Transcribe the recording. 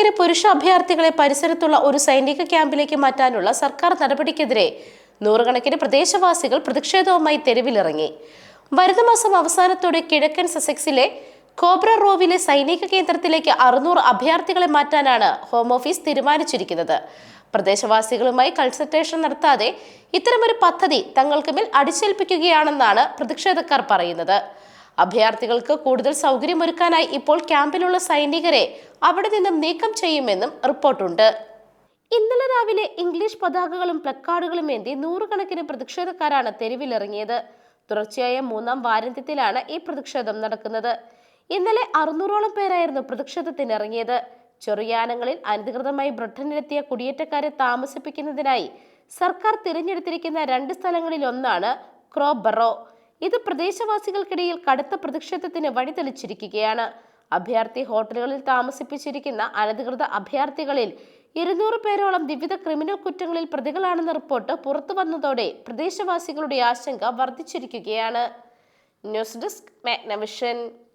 നൂറുകണക്കിന് പുരുഷ അഭയാർത്ഥികളെ പരിസരത്തുള്ള ഒരു സൈനിക ക്യാമ്പിലേക്ക് മാറ്റാനുള്ള സർക്കാർ നടപടിക്കെതിരെ നൂറുകണക്കിന് പ്രദേശവാസികൾ പ്രതിഷേധവുമായി തെരുവിലിറങ്ങി. വരുന്ന മാസം അവസാനത്തോടെ കിഴക്കൻ സസെക്സിലെ കോബ്ര റോവിലെ സൈനിക കേന്ദ്രത്തിലേക്ക് അറുന്നൂറ് അഭയാർത്ഥികളെ മാറ്റാനാണ് ഹോം ഓഫീസ് തീരുമാനിച്ചിരിക്കുന്നത്. പ്രദേശവാസികളുമായി കൺസൾട്ടേഷൻ നടത്താതെ ഇത്തരമൊരു പദ്ധതി തങ്ങൾക്ക് മേൽ അടിച്ചേൽപ്പിക്കുകയാണെന്നാണ് പ്രതിഷേധക്കാർ പറയുന്നത്. അഭയാർത്ഥികൾക്ക് കൂടുതൽ സൗകര്യമൊരുക്കാനായി ഇപ്പോൾ ക്യാമ്പിലുള്ള സൈനികരെ അവിടെ നിന്നും നീക്കം ചെയ്യുമെന്നും റിപ്പോർട്ടുണ്ട്. ഇന്നലെ രാവിലെ ഇംഗ്ലീഷ് പതാകകളും പ്ലക്കാർഡുകളും ഏന്തി നൂറുകണക്കിന് പ്രതിഷേധക്കാരാണ് തെരുവിലിറങ്ങിയത്. തുടർച്ചയായ മൂന്നാം വാരാന്ത്യത്തിലാണ് ഈ പ്രതിഷേധം നടക്കുന്നത്. ഇന്നലെ അറുന്നൂറോളം പേരായിരുന്നു പ്രതിഷേധത്തിനിറങ്ങിയത്. ചെറുയാനങ്ങളിൽ അനധികൃതമായി ബ്രിട്ടനിലെത്തിയ കുടിയേറ്റക്കാരെ താമസിപ്പിക്കുന്നതിനായി സർക്കാർ തിരഞ്ഞെടുത്തിരിക്കുന്ന രണ്ട് സ്ഥലങ്ങളിൽ ഒന്നാണ് ക്രോബറോ. ഇത് പ്രദേശവാസികൾക്കിടയിൽ കടുത്ത പ്രതിഷേധത്തിന് വഴിതെളിച്ചിരിക്കുകയാണ്. അഭയാർത്ഥി ഹോട്ടലുകളിൽ താമസിപ്പിച്ചിരിക്കുന്ന അനധികൃത അഭയാർത്ഥികളിൽ ഇരുന്നൂറ് പേരോളം വിവിധ ക്രിമിനൽ കുറ്റങ്ങളിൽ പ്രതികളാണെന്ന റിപ്പോർട്ട് പുറത്തു വന്നതോടെ പ്രദേശവാസികളുടെ ആശങ്ക വർദ്ധിച്ചിരിക്കുകയാണ്. News desk Magnavision.